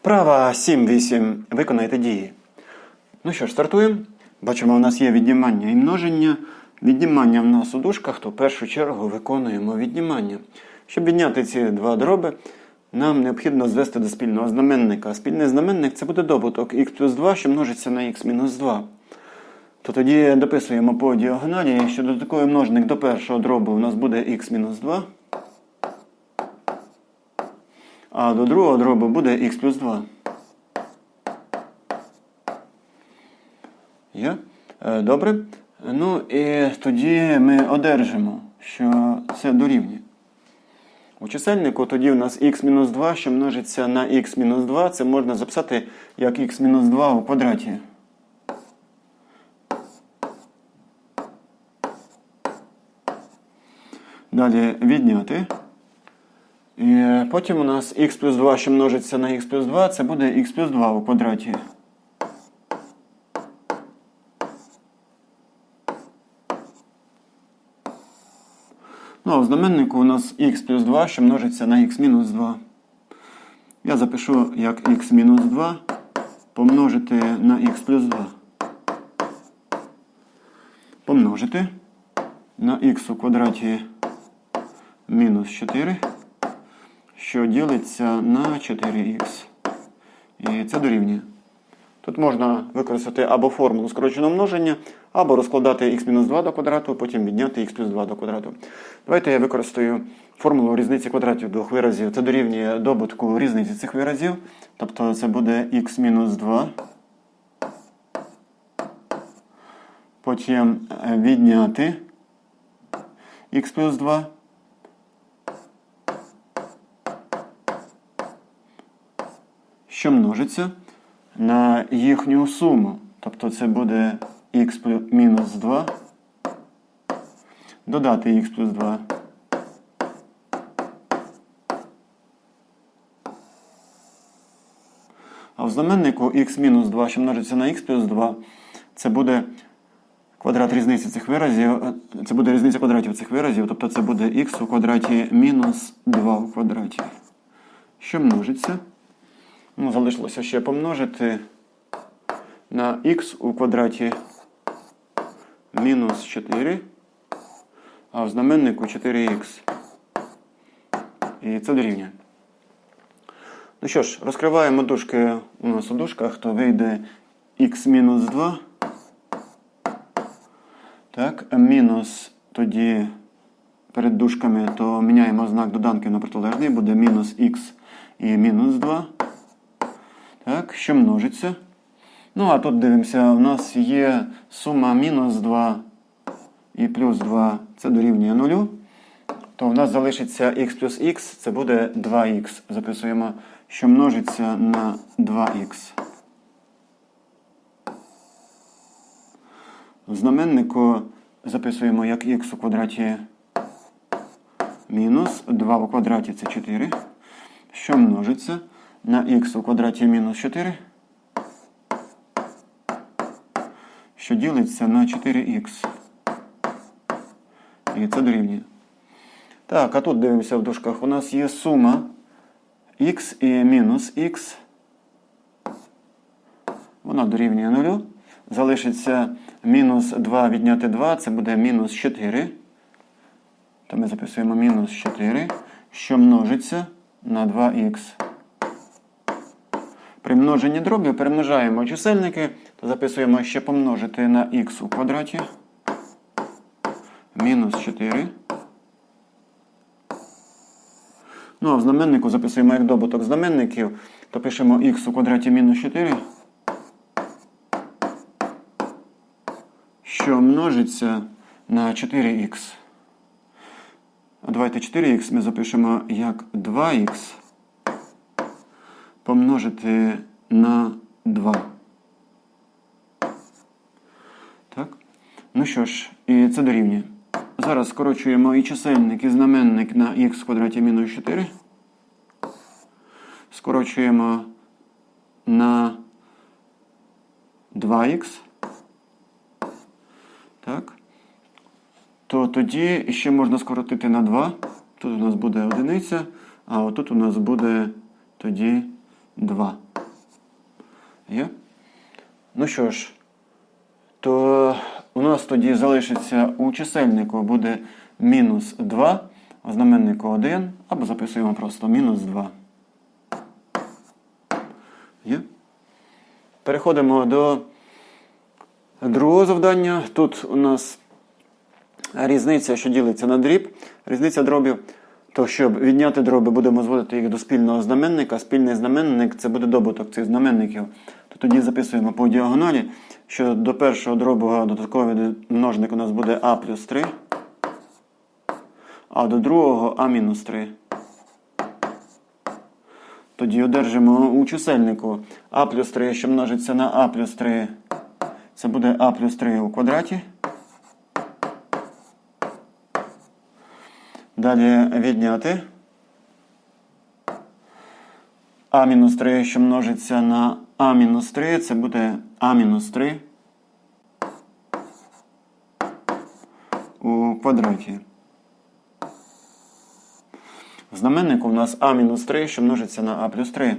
Вправа 7-8. Виконайте дії. Ну що ж, стартуємо. Бачимо, у нас є віднімання і множення. Віднімання в нас у дужках, то в першу чергу виконуємо віднімання. Щоб відняти ці два дроби, нам необхідно звести до спільного знаменника. Спільний знаменник це буде добуток x плюс 2, що множиться на х-2. То тоді дописуємо по діагоналі, що додатковий множник до першого дробу у нас буде х-2. А до другого дробу буде х плюс 2. Є? Е, Добре. Ну і тоді ми одержимо, що це дорівнює. У чисельнику тоді у нас х-2, що множиться на х-2, це можна записати як х-2 у квадраті. Далі відняти. І потім у нас х плюс 2, що множиться на х плюс 2, це буде х плюс 2 у квадраті. Ну, а в знаменнику у нас х плюс 2, що множиться на х мінус 2. Я запишу як х мінус 2 помножити на х плюс 2. Помножити на х у квадраті мінус 4, що ділиться на 4х. І це дорівнює. Тут можна використати або формулу скороченого множення, або розкладати х-2 до квадрату, потім відняти х плюс 2 до квадрату. Давайте я використаю формулу різниці квадратів двох виразів. Це дорівнює добутку різниці цих виразів. Тобто це буде х-2. Потім е, відняти х плюс 2. Що множиться на їхню суму. Тобто це буде х мінус 2. Додати х плюс 2. А в знаменнику х мінус 2, що множиться на х плюс 2, це буде квадрат різниці цих виразів. е, Це буде різниця квадратів цих виразів, тобто це буде х у квадраті мінус 2 у квадраті. Що множиться? Ну, залишилося ще помножити на х у квадраті мінус 4, а в знаменнику 4х. І це дорівнює. Ну що ж, розкриваємо дужки у нас у дужках, то вийде х мінус 2. Так, мінус тоді перед дужками, то міняємо знак доданків на протилежний, буде мінус х і мінус 2. Так, що множиться. Ну, а тут дивимося, у нас є сума мінус 2 і плюс 2, це дорівнює 0. То в нас залишиться х плюс х, це буде 2х. Записуємо, що множиться на 2х. В знаменнику записуємо як х у квадраті мінус 2 у квадраті це 4. Що множиться на х у квадраті мінус 4, що ділиться на 4х. І це дорівнює. Так, а тут дивимося в дужках. У нас є сума х і мінус х. Вона дорівнює 0. Залишиться мінус 2 відняти 2, це буде мінус 4. То ми записуємо мінус 4, що множиться на 2х. При множенні дробів перемножаємо чисельники, то записуємо ще помножити на х у квадраті. Мінус 4. Ну, а в знаменнику записуємо як добуток знаменників, то пишемо х у квадраті мінус 4. Що множиться на 4х. А давайте 4х ми запишемо як 2х помножити на 2. Так? Ну що ж, і це дорівнює. Зараз скорочуємо і чисельник, і знаменник на х в квадраті мінус 4. Скорочуємо на 2х. Так. То тоді ще можна скоротити на 2. Тут у нас буде одиниця, а отут у нас буде тоді 2. Є? Ну що ж, то у нас тоді залишиться у чисельнику буде мінус 2, у знаменнику 1, або записуємо просто мінус 2. Є? Переходимо до другого завдання. Тут у нас різниця, що ділиться на дріб. Різниця дробів. То щоб відняти дроби, будемо зводити їх до спільного знаменника. Спільний знаменник це буде добуток цих знаменників. То тоді записуємо по діагоналі, що до першого дробу додатковий множник у нас буде а плюс 3, а до другого а мінус 3. Тоді одержимо у чисельнику а плюс 3, що множиться на а плюс 3. Це буде а плюс 3 у квадраті. Далі відняти. А мінус 3, що множиться на А мінус 3, це буде А мінус 3 у квадраті. В знаменнику у нас А мінус 3, що множиться на А плюс 3.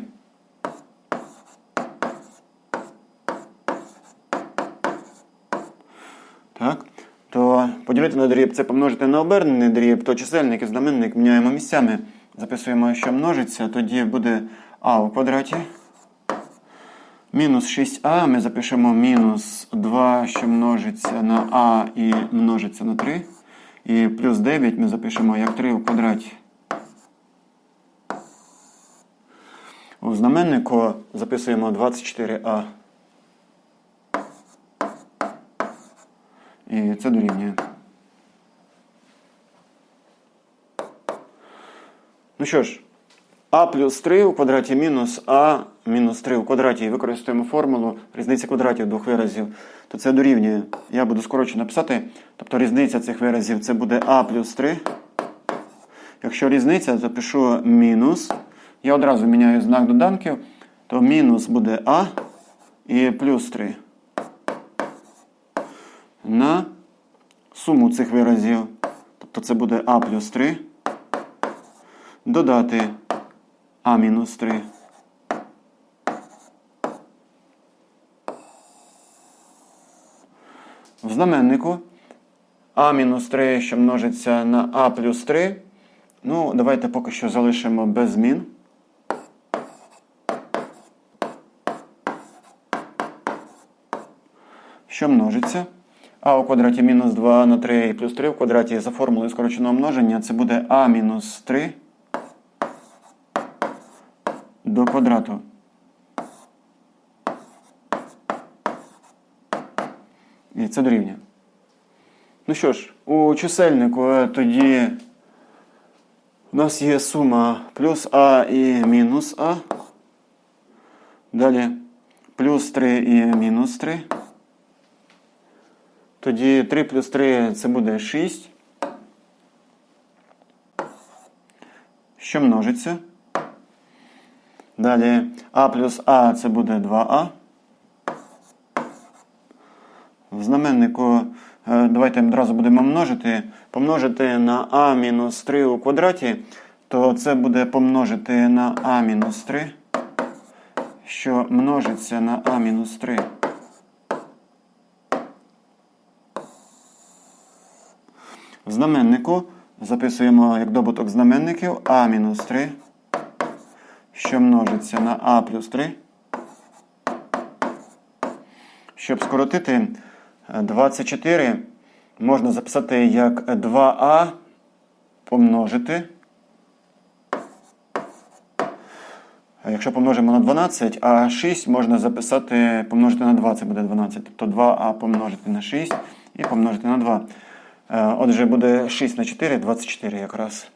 Так. То поділити на дріб це помножити на обернений дріб, то чисельник і знаменник міняємо місцями. Записуємо, що множиться, тоді буде а у квадраті. Мінус 6а ми запишемо мінус 2, що множиться на а і множиться на 3. І плюс 9 ми запишемо як 3 у квадраті. У знаменнику записуємо 24а. І це дорівнює. Ну що ж, а плюс 3 у квадраті мінус а мінус 3 у квадраті. І використаємо формулу різниця квадратів двох виразів. То це дорівнює. Я буду скорочено писати. Тобто різниця цих виразів це буде а плюс 3. Якщо різниця, то пишу мінус. Я одразу міняю знак доданків, то мінус буде а і плюс 3 на суму цих виразів. Тобто це буде а плюс 3. Додати а мінус 3. В знаменнику а мінус 3, що множиться на а плюс 3. Ну, давайте поки що залишимо без змін. Що множиться? А у квадраті мінус 2 на 3 і плюс 3 в квадраті за формулою скороченого множення це буде а мінус 3 до квадрату. І це дорівнює. Ну що ж, у чисельнику е, тоді у нас є сума плюс А і мінус А. Далі плюс 3 і мінус 3. Тоді 3 плюс 3 це буде 6. Що множиться? Далі А плюс А це буде 2А. В знаменнику е, давайте одразу будемо множити. Помножити на А мінус 3 у квадраті, то це буде помножити на А мінус 3, що множиться на А мінус 3. В знаменнику записуємо як добуток знаменників А мінус 3, що множиться на А плюс 3. Щоб скоротити 24, можна записати як 2А помножити. Якщо помножимо на 12, а 6 можна записати помножити на 2, це буде 12. Тобто 2а помножити на 6 і помножити на 2. Е, Отже, буде 6 на 4, 24 якраз.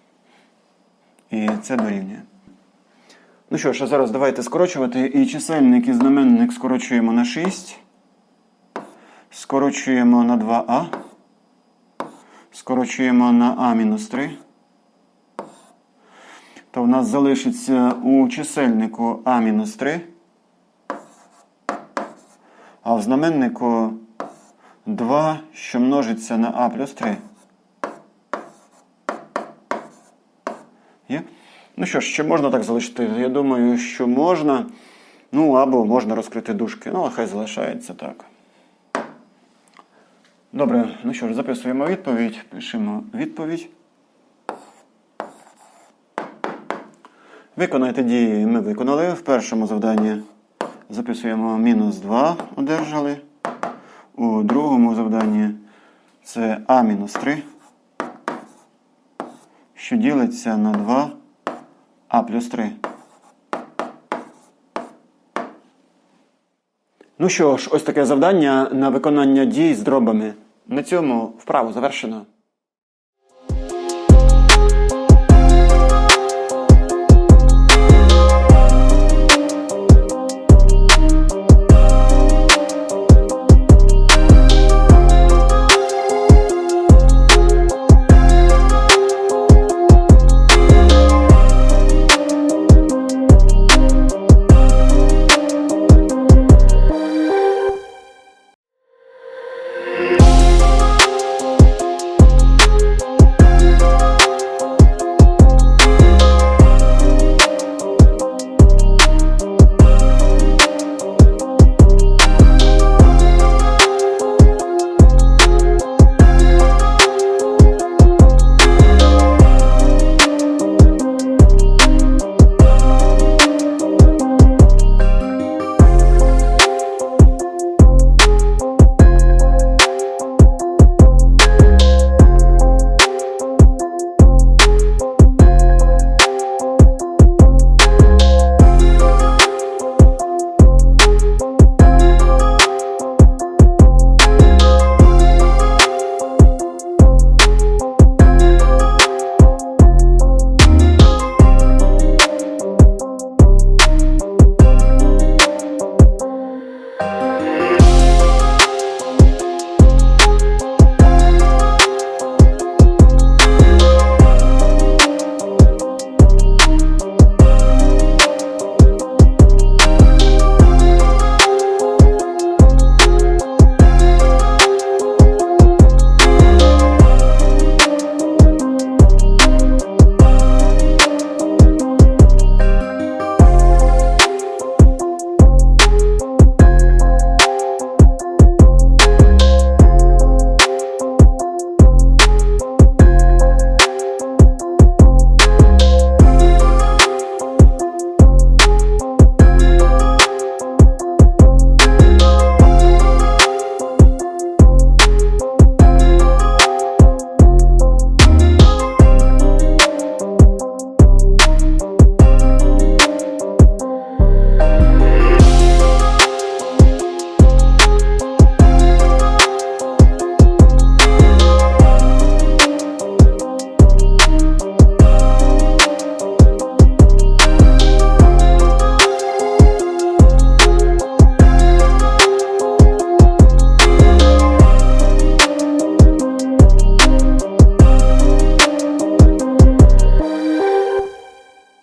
І це дорівнює. Ну що ж, а зараз давайте скорочувати. І чисельник і знаменник скорочуємо на 6. Скорочуємо на 2а. Скорочуємо на а мінус 3. То в нас залишиться у чисельнику а мінус 3. А в знаменнику 2, що множиться на а плюс 3. Є? Ну що ж, ще можна так залишити? Я думаю, що можна. Ну, або можна розкрити дужки. Ну, а хай залишається так. Добре, ну що ж, записуємо відповідь. Пишемо відповідь. Виконайте дії ми виконали. В першому завданні записуємо мінус 2 одержали. У другому завданні це А мінус 3, що ділиться на 2 А плюс 3. Ну що ж, ось таке завдання на виконання дій з дробами. На цьому вправу завершено.